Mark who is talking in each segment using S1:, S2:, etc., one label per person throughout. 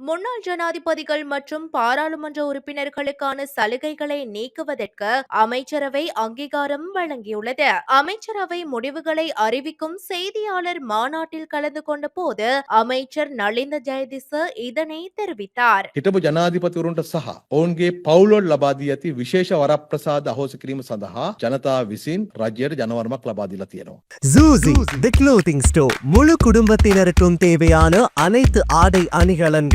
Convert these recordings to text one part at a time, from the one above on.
S1: முன்னாள் ஜனாதிபதிகள் மற்றும் பாராளுமன்ற உறுப்பினர்களுக்கான சலுகைகளை நீக்குவதற்கு அமைச்சரவை அங்கீகாரம் வழங்கியுள்ளது அமைச்சரவை முடிவுகளை அறிவிக்கும் செய்தியாளர் மாநாட்டில் கலந்து கொண்ட போது அமைச்சர் நலிந்த ஜெயதிச இதனை தெரிவித்தார்
S2: හිටපු ජනාධිපතිවරුන්ට සහ ඔවුන්ගේ පවුලොල් ලබාදී ඇති විශේෂ වරප්‍රසාද අහෝස කිරීම සඳහා ජනතාව විසින් රජයට ජනවරමක් ලබාදිලා තියෙනවා.
S3: ஜூசி தி க்ளோத்திங் ஸ்டோர் முழு குடும்பத்தினருக்கும் தேவையான அனைத்து ஆடை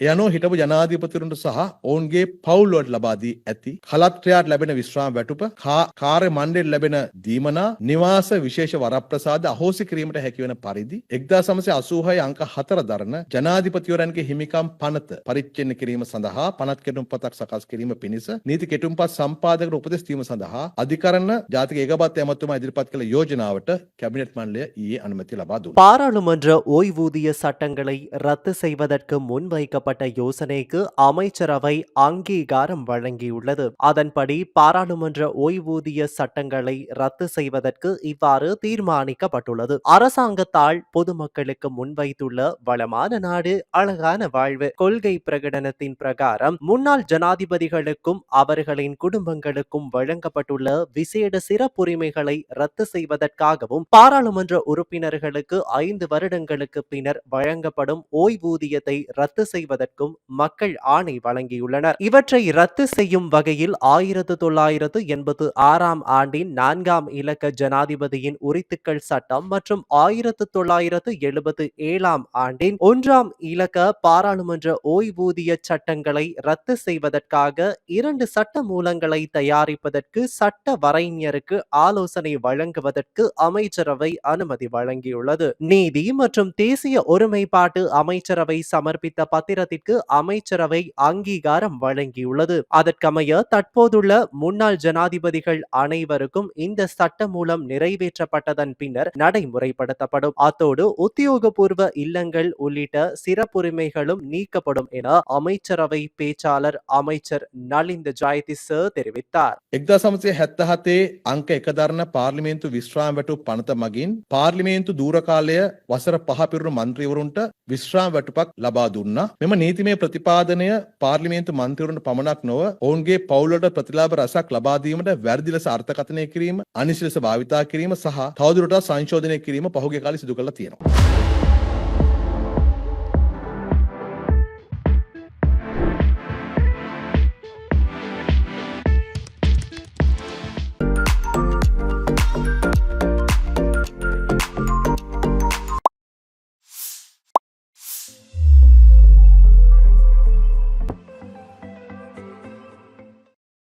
S2: එයනෝ හිටපු ජනාධිපතිවරුන්ට සහ ඔවුන්ගේ පවුල්වලට ලබා දී ඇති කලත්‍රයාට ලැබෙන විශ්‍රාම වැටුප කාර්ය මණ්ඩලයට ලැබෙන දීමනා නිවාස විශේෂ වරප්‍රසාද අහෝසි කිරීමට හැකිවන පරිදි 1986 අංක 4 දරන ජනාධිපතිවරයන්ගේ හිමිකම් පනත පරිච්ඡේදනය කිරීම සඳහා පනත් කෙටුම්පතක් සකස් කිරීම පිණිස නීති කෙටුම්පත් සම්පාදකට උපදෙස් දීම සඳහා අධිකරණ ජාතික ඒකපත් ඇමතුමා ඉදිරිපත් කළ යෝජනාවට කැබිනට් மண்டலය ஈயே அனுமதி லபா தூ
S4: பாராளுமன்ற ஓய்வூதிய சட்டங்களை ரத்து செய்வதற்கு முன்வைக்கப்பட்ட யோசனைக்கு அமைச்சரவை அங்கீகாரம் வழங்கியுள்ளது. அதன்படி பாராளுமன்ற ஓய்வூதிய சட்டங்களை ரத்து செய்வதற்கு இவ்வாறு தீர்மானிக்கப்பட்டுள்ளது. அரசாங்கத்தால் பொதுமக்களுக்கு முன்வைத்துள்ள வளமான நாடு அழகான வாழ்வு கொள்கை பிரகடனத்தின் பிரகாரம் முன்னாள் ஜனாதிபதிகளுக்கும் அவர்களின் குடும்பங்களுக்கும் வழங்கப்பட்டுள்ள விசேட சிறப்புரிமைகளை ரத்து செய்வதற்காகவும் பாராளுமன்ற உறுப்பினர்களுக்கு ஐந்து வருடங்களுக்கு பின்னர் வழங்கப்படும் ஓய்வூதியத்தை ரத்து செய்வதற்கும் மக்கள் ஆணை வழங்கியுள்ளனர். இவற்றை ரத்து செய்யும் வகையில் ஆயிரத்து தொள்ளாயிரத்து எண்பத்து ஆறாம் ஆண்டின் நான்காம் இலக்க ஜனாதிபதியின் உரித்துக்கள் சட்டம் மற்றும் ஆயிரத்து தொள்ளாயிரத்து எழுபத்து ஏழாம் ஆண்டின் ஒன்றாம் இலக்க பாராளுமன்ற ஓய்வூதிய சட்டங்களை ரத்து செய்வதற்காக இரண்டு சட்ட மூலங்களை தயாரிப்பதற்கு சட்ட வரைஞருக்கு ஆலோசனை வழங்குவதற்கு அமைச்சரவை அனுமதி வழங்கியுள்ளது. நீதி மற்றும் தேசிய ஒருமைப்பாட்டு அமைச்சரவை சமர்ப்பித்த பத்திரத்திற்கு அமைச்சரவை அங்கீகாரம் வழங்கியுள்ளது அதற்கமைய தற்போதுள்ள முன்னாள் ஜனாதிபதிகள் அனைவருக்கும் இந்த சட்ட மூலம் நிறைவேற்றப்பட்டதன் பின்னர் நடைமுறைப்படுத்தப்படும் அத்தோடு உத்தியோகபூர்வ இல்லங்கள் உள்ளிட்ட சிறப்புரிமைகளும் நீக்கப்படும் என அமைச்சரவை பேச்சாளர் அமைச்சர் நலிந்த ஜாயதிச தெரிவித்தார்
S2: එක්දා සමසය හැත්ත හතේ අංක එකදරන පාර්ලිමේන්තු විශ්‍රාම් වැටු පනත මගින් පාර්ලිමේන්තු දූරකාලය වසර පහපිරුණු මන්ත්‍රීවරුන්ට විශ්‍රාම් වැටුපක් ලබා දුන්නා මෙම නීතිමය ප්‍රතිපාදනය පාර්ලිමේන්තු මන්තවරුන්ට පමණක් නොව ඔවුන්ගේ පවුලට ප්‍රතිලාබ රසක් ලබාදීමට වැරදි ලෙස අර්ථකථනය කිරීම අනිසි ලෙස භාවිතා කිරීම සහ තවදුරටත් සංශෝධනය කිරීම පහුගිය කාලේ සිදු කරලා තියෙනවා.